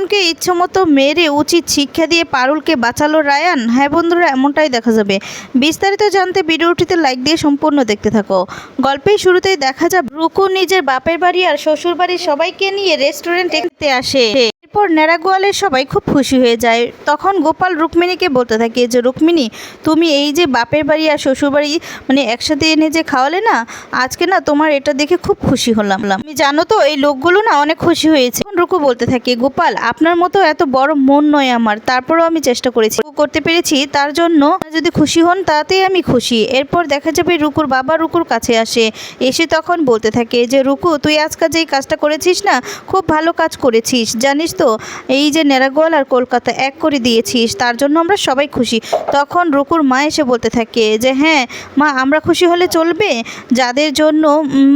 দুজনকে ইচ্ছামতো মেরে উচিত শিক্ষা দিয়ে পারুলকে বাঁচালো রায়ান। হ্যাঁ বন্ধুরা, এমনটাই দেখা যাবে। বিস্তারিত জানতে ভিডিওটিতে লাইক দিয়ে সম্পূর্ণ দেখতে থাকো। গল্পের শুরুতেই দেখা যাবে রুকু নিজের বাপের বাড়ি আর শ্বশুর বাড়ির সবাইকে নিয়ে রেস্টুরেন্টে আসে। এরপর নেড়া গোয়ালের সবাই খুব খুশি হয়ে যায়। তখন গোপাল রুক্মিণীকে বলতে থাকে যে, রুক্মিণী, তুমি এই যে বাপের বাড়ি আর শ্বশুর বাড়ি মানে একসাথে এনে যে খাওয়ালে না, আজকে না তোমার এটা দেখে খুব খুশি হলাম। তুমি জানো তো, এই লোকগুলো না অনেক খুশি হয়েছে। রুকু বলতে থাকে, গোপাল, আপনার মতো এত বড় মন নয় আমার। তারপরেও আমি চেষ্টা করেছি। করতে পেরেছি, তার জন্য যদি খুশি হন, তাতেই আমি খুশি। এরপর দেখা যাবে রুকুর বাবা রুকুর কাছে আসে। এসে তখন বলতে থাকে যে, রুকু, তুই আজকাল যেই কাজটা করেছিস না, খুব ভালো কাজ করেছিস। জানিস তো এই যে নেরাগোয়াল আর কলকাতা এক করে দিয়েছিস, তার জন্য আমরা সবাই খুশি। তখন রুকুর মা এসে বলতে থাকে যে হ্যাঁ মা, আমরা খুশি হলে চলবে? যাদের জন্য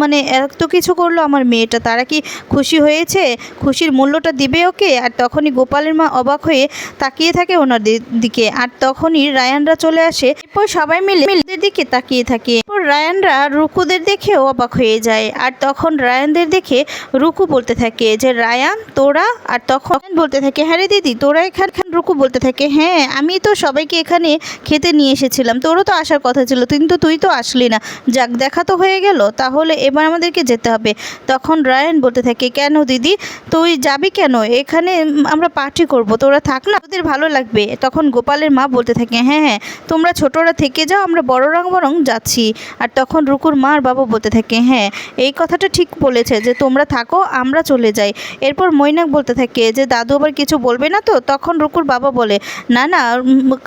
মানে এত কিছু করল আমার মেয়েটা, তারা কি খুশি হয়েছে? খুশির মূল্যটা দিবে ওকে? আর তখনই গোপালের মা অবাক হয়ে তাকিয়ে থাকে ওনাদের দিকে। আর তখনই রায়ানরা চলে আসে। এরপর সবাই মিলে মিলেদের দিকে তাকিয়ে থাকে। এরপর রায়ানরা রুকুদের দেখেও অবাক হয়ে যায়। আর তখন রায়ানদের দেখে রুকু বলতে থাকে যে, রায়ান, তোরা আর তখন বলতে থাকে হ্যাঁ রে দিদি, তোরা এখানে রুকু? বলতে থাকে হ্যাঁ আমি তো সবাইকে এখানে খেতে নিয়ে এসেছিলাম। তোরও তো আসার কথা ছিল, কিন্তু তুই তো আসলি না। যাক, দেখা তো হয়ে গেল, তাহলে এবার আমাদেরকে যেতে হবে। তখন রায়ান বলতে থাকে, কেন দিদি, তুই যাবি কেন? এখানে আমরা পার্টি করব, তোরা থাক না, তোদের ভালো লাগবে। তখন গোপালের মা বলতে থাকে হ্যাঁ হ্যাঁ তোমরা ছোটরা থেকে যাও, আমরা বড় বড়রা বরং যাচ্ছি। আর তখন রুকুর মা আর বাবা বলতে থাকে হ্যাঁ এই কথাটা ঠিক বলেছে যে তোমরা থাকো, আমরা চলে যাই। এরপর মৈনাক বলতে থাকে যে দাদু আবার কিছু বলবে না তো? তখন রুকুর বাবা বলে, না না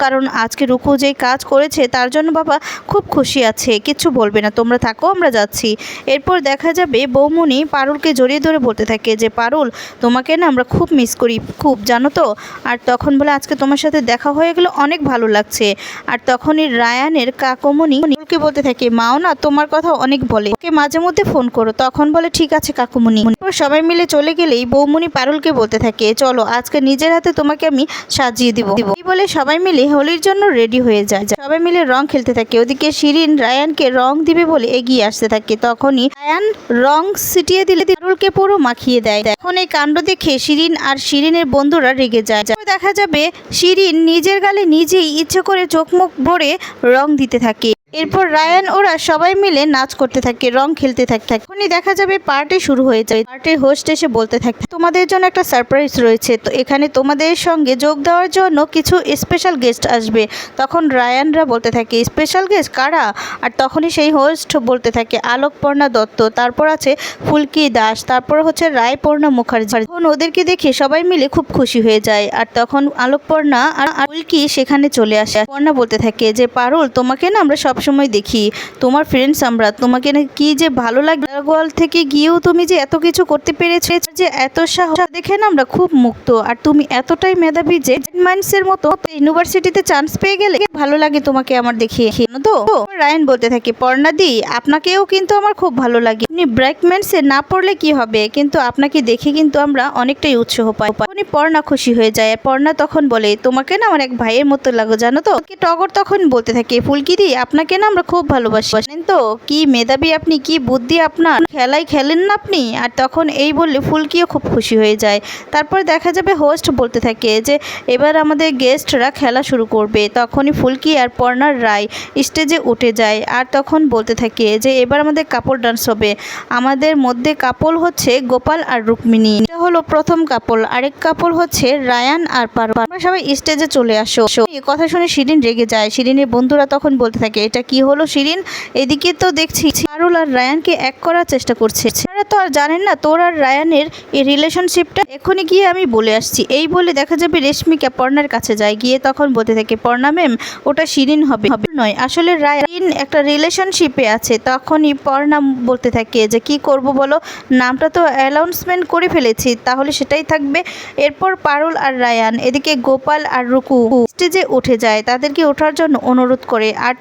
কারণ আজকে রুকু যেই কাজ করেছে তার জন্য বাবা খুব খুশি আছে, কিচ্ছু বলবে না, তোমরা থাকো, আমরা যাচ্ছি। এরপর দেখা যাবে বৌমনি পারুলকে জড়িয়ে ধরে বলতে থাকে যে, পারুল, তোমাকে না আমরা খুব মিস করি, খুব, জানো তো? আর তখন বলে, আজকে তোমার সাথে দেখা হয়ে গেলো অনেক ভালো লাগছে। আর তখনই রায়ানের কাকুমনি পারুলকে বলতে থাকে, মাও না, তোমার কথা অনেক বলে। ওকে মাঝে মধ্যে ফোন করো, তখন বলে, ঠিক আছে কাকুমনি সবাই মিলে চলে গেলেই বৌমনি পারুলকে বলতে থাকে চলো, আজকে নিজের হাতে তোমাকে আমি সাজিয়ে দিব। এই বলে সবাই মিলে হোলির জন্য রেডি হয়ে যায়। সবাই মিলে রং খেলতে থাকে। ওদিকে শিরিন রায়ানকে রং দিবে বলে এগিয়ে আসতে থাকে। তখনই রায়ান রং ছিটিয়ে দিলে পারুলকে পুরো মাখিয়ে দেয়। এখন এই কাণ্ড দেখে শিরিন আর শিরিনের বন্ধুরা রেগে যায়। দেখা যাবে শিরিন নিজের গালে নিজেই ইচ্ছে করে চোখ মুখ ভরে রং দিতে থাকে। এরপর রায়ান ওরা সবাই মিলে নাচ করতে থাকে, রং খেলতে থাকে তখনই দেখা যাবে পার্টি শুরু হয়ে যায়। পার্টির হোস্ট এসে বলতে থাকে তোমাদের জন্য একটা সারপ্রাইজ রয়েছে। তো এখানে তোমাদের সঙ্গে যোগ দেওয়ার জন্য কিছু স্পেশাল গেস্ট আসবে। তখন রায়ানরা বলতে থাকে স্পেশাল গেস্ট কারা? আর তখনই সেই হোস্ট বলতে থাকে, আলোকপর্ণা দত্ত। তারপর আছে ফুলকি দাস। তারপর হচ্ছে রায়পর্ণা মুখার্জি। তখন ওদেরকে দেখে সবাই মিলে খুব খুশি হয়ে যায়। আর তখন আলোকপর্ণা আর ফুলকি সেখানে চলে আসে। পর্ণা বলতে থাকে যে, পারুল, তোমাকে না আমরা সবসময় দেখি। তোমার ফ্রেন্ডস আমরা তোমাকে না কি যে ভালো লাগে? গোয়াল থেকে গিয়েও তুমি যে এত কিছু করতে পেরেছে, যে এত সাহস, দেখে না আমরা খুব মুক্ত। আর তুমি এতটাই মেধাবী যে মাইন্ডসের মতো ইউনিভার্সিটিতে চান্স পেয়ে গেলে ভালো লাগে তোমাকে আমার দেখিয়ে। তো? রায়ন বলতে থাকি পর্ণাদি আপনাকেও কিন্তু আমার খুব ভালো লাগে। আপনি ব্রেকম্যান্সে না পড়লে কি হবে? কিন্তু আপনাকে দেখে কিন্তু আমরা অনেকটাই উৎসাহ পাই। উনি পর্ণা খুশি হয়ে যায়। পর্ণা তখন বলে, তোমাকে না আমার এক ভাইয়ের মতো লাগো, জানো তো? টগর তখন বলতে থাকে ফুলকিদি আপনাকে না আমরা খুব ভালোবাসি। জানেন তো? কি মেধাবী আপনি, কি বুদ্ধি আপনার? খেলাই খেলেন না আপনি? আর তখন এই বললে ফুলকিও খুব খুশি হয়ে যায়। তারপর দেখা যাবে হোস্ট বলতে থাকে যে, এবার আমাদের গেস্টরা খেলা শুরু করবে। তখনই ফুলকি আর পর্ণার রায় স্টেজে উঠে যায়। আর তখন বলতে থাকে যে, এবার আমাদের কাপড় ডান্স হবে। আমাদের মধ্যে কাপল হচ্ছে গোপাল আর রুক্মিণী। এটা হলো প্রথম কাপল, আরেক কাপল হচ্ছে রায়ান আর পারো আমরা সবাই স্টেজে চলে আসো। এই কথা শুনে শিরিন রেগে যায়। শিরিনের বন্ধুরা তখন বলতে থাকে, এটা কি হলো শিরিন? এদিকে তো দেখছি পারুল আর রায়ানকে এক করার চেষ্টা করছে। আপনারা তো আর জানেন না, তোর আর রায়ানের এই রিলেশনশিপটা এখনই গিয়ে আমি বলে আসছি। এই বলে দেখা যাবে রেশমিকা পর্ণার কাছে যায়। গিয়ে তখন বলতে থাকে, পর্ণা ম্যাম, ওটা শিরিন হবে। নয়, আসলে রায়ান একটা রিলেশনশিপে আছে। তখনই পর্ণা বলতে থাকে যে কি করব বলো? নামটা তো অ্যানাউন্সমেন্ট করে ফেলেছি, তাহলে সেটাই থাকবে। এরপর পারুল আর রায়ান, এদিকে গোপাল আর রুকু স্টেজে উঠে যায়। তাদেরকে ওঠার জন্য অনুরোধ করে। আর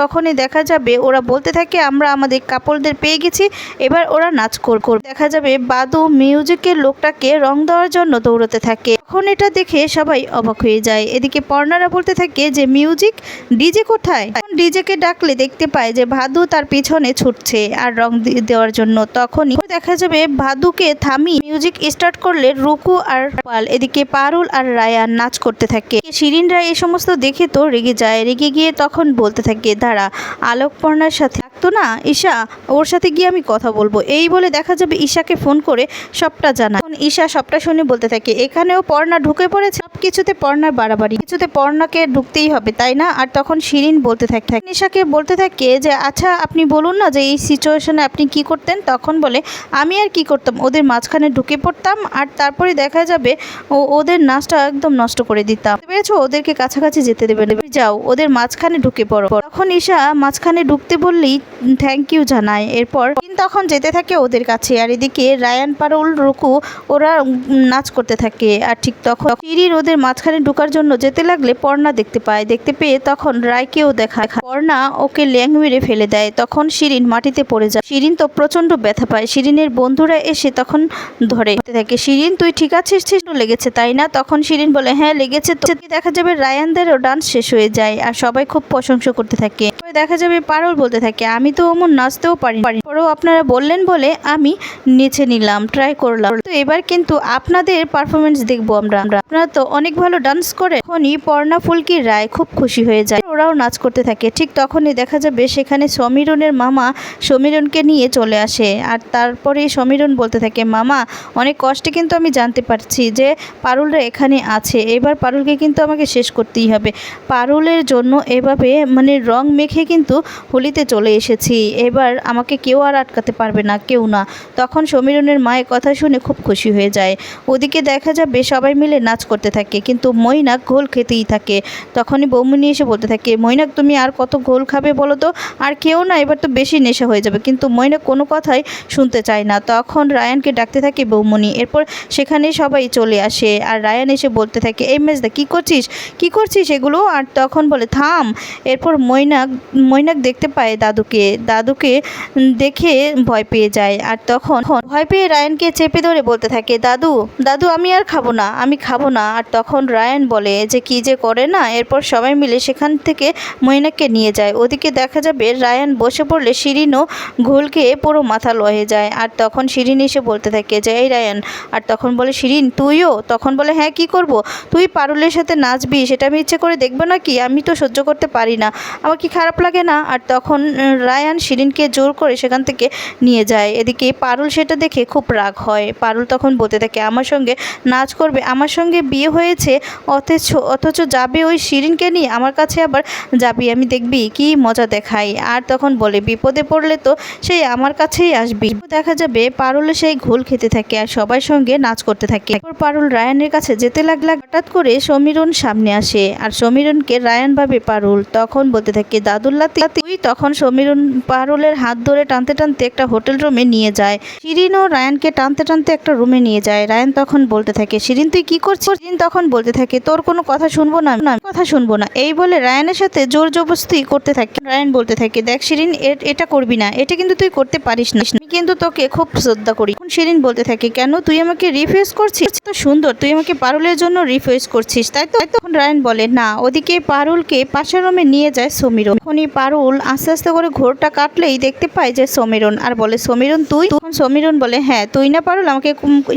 তখনই দেখা যাবে, ওরা বলতে থাকে, আমরা আমাদের কাপলদের পেয়ে গেছি, এবার ওরা নাচ কর দেখা যাবে, বাদু মিউজিকের লোকটাকে রং দেওয়ার জন্য দৌড়তে থাকে। তখন এটা দেখে সবাই অবাক হয়ে যায়। এদিকে পর্ণারা বলতে থাকে যে মিউজিক ডিজে কোথায়? ডিজেকে ডাকলে দেখতে পায় যে ভাদু তার পিছনে ছুটছে আর রং দেওয়ার জন্য তখনই দেখা যাবে ভাদুকে থামি মিউজিক স্টার্ট করলে রুকু আর পাল এদিকে পারুল আর রায়ান নাচ করতে থাকে। শিরিনরা এই সমস্ত দেখে তো রেগে যায়। রেগে গিয়ে তখন বলতে থাকে, দাঁড়া, আলোকপর্ণার সাথে থাকতো না? ঈশা, ওর সাথে গিয়ে আমি কথা বলব। এই বলে দেখা যাবে ঈশাকে ফোন করে সবটা জানা ঈশা সবটা শুনে বলতে থাকে, এখানেও পর্ণা ঢুকে পড়েছে? কিছুতে পর্ণার বাড়াবাড়ি। কিছুতে পর্ণাকে ঢুকতেই হবে, তাই না? আর তখন শিরিন বলতে থাকে ঈশাকে বলতে থাকে যে আচ্ছা আপনি বলুন না যে, এই সিচুয়েশনে আপনি কি করতেন? তখন বলে, আমি আর কি করতাম? ওদের মাঝখানে ঢুকে পড়তাম আর তারপরে দেখা যাবে ও, ওদের নাচটা একদম নষ্ট করে দিতাম। পেরেছ? ওদেরকে কাছাকাছি যেতে দেবে যাও, ওদের মাঝখানে ঢুকে পড়ো। তখন ঈশা মাঝখানে ঢুকতে বললেই থ্যাংক ইউ জানায়। এরপর তখন যেতে থাকে ওদের কাছে। আর এদিকে রায়ান পারুল, রুকু, ওরা নাচ করতে থাকে। আর ঠিক তখন শিরির ওদের মাঝখানে ঢুকার জন্য যেতে লাগলে পর্ণা দেখতে পায়। দেখতে পেয়ে তখন রায়কেও দেখায়। পর্ণা ওকে ল্যাং মেরে ফেলে দেয়। তখন শিরিন মাটিতে পড়ে যায়। শিরিন তো প্রচণ্ড ব্যথা পায়। শিরিনের বন্ধুরা এসে তখন ধরে। থাকে, শিরিন, তুই ঠিক আছিস? লেগেছে, তাই না? তখন শিরিন বলে হ্যাঁ লেগেছে। তো দেখা যাবে রায়ানদেরও ডান্স শেষ হয়ে যায় আর সবাই খুব প্রশংসা করতে থাকে। দেখা যাবে পারল বলতে থাকে, আমি তো অমন নাচতেও পারি। পরেও আপনারা বললেন বলে আমি নেচে নিলাম ট্রাই করলাম। তো এবার কিন্তু আপনাদের পারফরমেন্স দেখব আমরা। আপনারা তো অনেক ভালো ডান্স করে, তখনই পর্ণা ফুলকি রায় খুব খুশি হয়ে যায়। ওরাও নাচ করতে থাকে। ঠিক তখনই দেখা যাবে সেখানে সমীরনের মামা সমীরনকে নিয়ে চলে আসে। আর তারপরে সমীরন বলতে থাকে, মামা, অনেক কষ্টে কিন্তু আমি জানতে পারছি যে পারুলরা এখানে আছে। এবার পারুলকে কিন্তু আমাকে শেষ করতেই হবে। পারুলের জন্য এভাবে মানে রং মেখে কিন্তু হোলিতে চলে এসেছি। এবার আমাকে কেউ আর আটকাতে পারবে না, কেউ না। তখন সমীরনের মায়ের কথা শুনে খুব খুশি হয়ে যায়। ওদিকে দেখা যাবে সবাই মিলে নাচ করতে থাকে, কিন্তু মৈনাক ঘোল খেতেই থাকে। তখনই বৌমনি এসে বলতে থাকে, মৈনাক, তুমি আর কত ঘোল খাবে বলো তো? আর কেউ না, এবার তো বেশি নেশা হয়ে যাবে। কিন্তু মৈনাক কোনো কথাই শুনতে চায় না। তখন রায়ানকে ডাকতে থাকে বৌমনি, এরপর সেখানে সবাই চলে আসে। আর রায়ান এসে বলতে থাকে, এই মেজদা, কী করছিস? কী করছিস এগুলো? আর তখন বলে, থাম। এরপর মৈনাক মৈনাক দেখতে পায় দাদুকে। দাদুকে দেখে ভয় পেয়ে যায়। আর তখন ভয় পেয়ে রায়ানকে চেপে ধরে বলতে থাকে, দাদু দাদু, আমি আর খাব না, আমি খাব না। আর তখন রায়ান বলে যে, কি যে করে না? এরপর সবাই মিলে সেখান থেকে মৈনাককে নিয়ে যায়। ওদিকে দেখা যাবে রায়ান বসে পড়লে শিরিনও ঘোলকে পুরো মাথা লয়ে যায়। আর তখন শিরিন এসে বলতে থাকে, যে, এই রায়ান। আর তখন বলে, শিরিন, তুইও? তখন বলে হ্যাঁ কি করব? তুই পারুলের সাথে নাচবি, সেটা আমি ইচ্ছে করে দেখব না কি আমি তো সহ্য করতে পারি না। আমার কি খারাপ লাগে না? আর তখন রায়ান শিরিনকে জোর করে সেখান থেকে নিয়ে যায়। এদিকে পারুল সেটা দেখে খুব রাগ হয়। পারুল তখন বলতে থাকে, আমার সঙ্গে নাচ করবে, আমার সঙ্গে বিয়ে হয়েছে, অথচ অথচ যাবে ওই শিরিনকে নিয়ে, আমার কাছে আবার যাবি, আমি দেখবি, কি মজা দেখাই আর তখন বলে, বিপদে পড়লে তো সেই আমার কাছেই আসবি। দেখা যাবে পারুল সেই ঘোল খেতে থাকে আর সবার সঙ্গে নাচ করতে থাকে। পারুল রায়ানের কাছে যেতে লাগলা হঠাৎ করে সমীরন সামনে আসে আর সমীরনকে রায়ান ভাবে পারুল। তখন বলতে থাকে দাদুল্লাতি তুই তখন সমীরন পারুলের হাত ধরে টানতে টানতে একটা হোটেল রুমে নিয়ে যায়। শিরিন ও রায়ানকে টানতে টানতে একটা রুমে নিয়ে যায়। রায়ান তখন বলতে থাকে, শিরিন, তুই কি করছিস? শিরিন তখন বলতে থাকে, তোর কোনো কথা শুনব না না কথা শুনব না। এই বলে রায়ানের সাথে জোর জবস্তি করতে থাকে। রায়ান বলতে থাকে, দেখ শিরিন এটা করবি না, এটা কিন্তু তুই করতে পারিস না। আমি কিন্তু তোকে খুব শ্রদ্ধা করি। এখন শিরিন বলতে থাকে, কেন? তুই আমাকে রিফিউজ করছিস? তো সুন্দর, তুই আমাকে পারুলের জন্য রিফিউজ করছিস, তাই তো? তখন রায়ান বলে, না, ওদিকে পারুলকে পাশের রুমে নিয়ে যায় সমীরন। তখনই পারুল আস্তে আস্তে করে ঘোরটা কাটলেই দেখতে পায় যে সমীরন আর বলে, সমীরন, তুই? তখন সমীরন বলে হ্যাঁ তুই না পারুল, আমাকে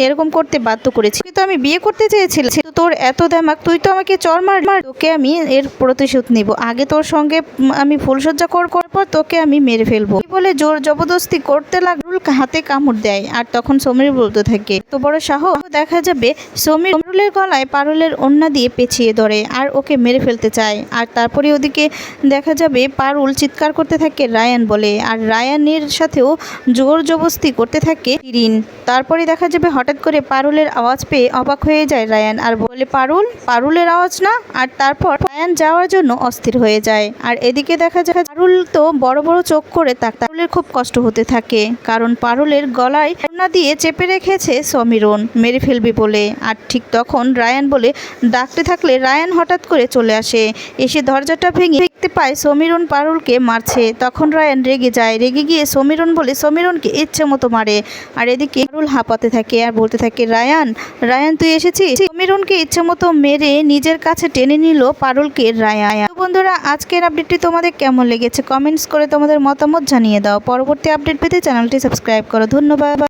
এরকম করতে বাধ্য করেছি তো আমি বিয়ে করতে চেয়েছিলাম। তোর এত দেমাক তুই তো আমাকে চর মার তোকে আমি এর প্রতিশোধ নিব। আগে তোর সঙ্গে আমি ফুলসজ্জা কর, করার পর তোকে আমি মেরে ফেলব। বলে জোর জবরদস্তি করতে লাগল হাতে কামড় দেয়। আর তখন সমীর বলতে থাকে তো বড় সাহস, দেখা যাবে সমীর পারুলের গলায় পারুলের অন্যা দিয়ে পেঁচিয়ে ধরে আর ওকে মেরে ফেলতে চায়। আর তারপরে ওদিকে দেখা যাবে পারুল চিৎকার করতে থাকে রায়ান বলে। আর রায়ানের সাথেও জোর জবস্তি করতে থাকে রিন তারপরে দেখা যাবে হঠাৎ করে পারুলের আওয়াজ পেয়ে অবাক হয়ে যায় রায়ান। আর বলে, পারুল? পারুলের আওয়াজ না? আর তারপর রায়ান যাওয়ার জন্য অস্থির হয়ে যায়। আর এদিকে দেখা যায় পারুল তো বড় বড় চোখ করে তাক পারুলের খুব কষ্ট হতে থাকে। কারণ পারুলের গলায় না দিয়ে চেপে রেখেছে সমীরণ। মেরে ফেলবি বলে। আর ঠিক তখন রায়ান বলে, ডাকতে থাকলে রায়ান হঠাৎ করে চলে আসে। এসে দরজাটা ভেঙে দেখতে পায় সমীরণ পারুলকে মারছে। তখন রায়ান রেগে যায়। রেগে গিয়ে সমীরণ বলে, সমীরণকে ইচ্ছে মতো মারে। আর এদিকে পারুল হাঁপাতে থাকে আর বলতে থাকে, রায়ান রায়ান, তুই এসেছিস? সমীরণকে ইচ্ছে মতো মেরে নিজের কাছে টেনে নিল পারুলকে রায়ান। বন্ধুরা, আজকের আপডেটটি তোমাদের কেমন লেগেছে? কমেন্টস করে তোমাদের মতামত জানিয়ে দাও। পরবর্তী আপডেট পেতে চ্যানেলটি সাবস্ক্রাইব করো। ধন্যবাদ।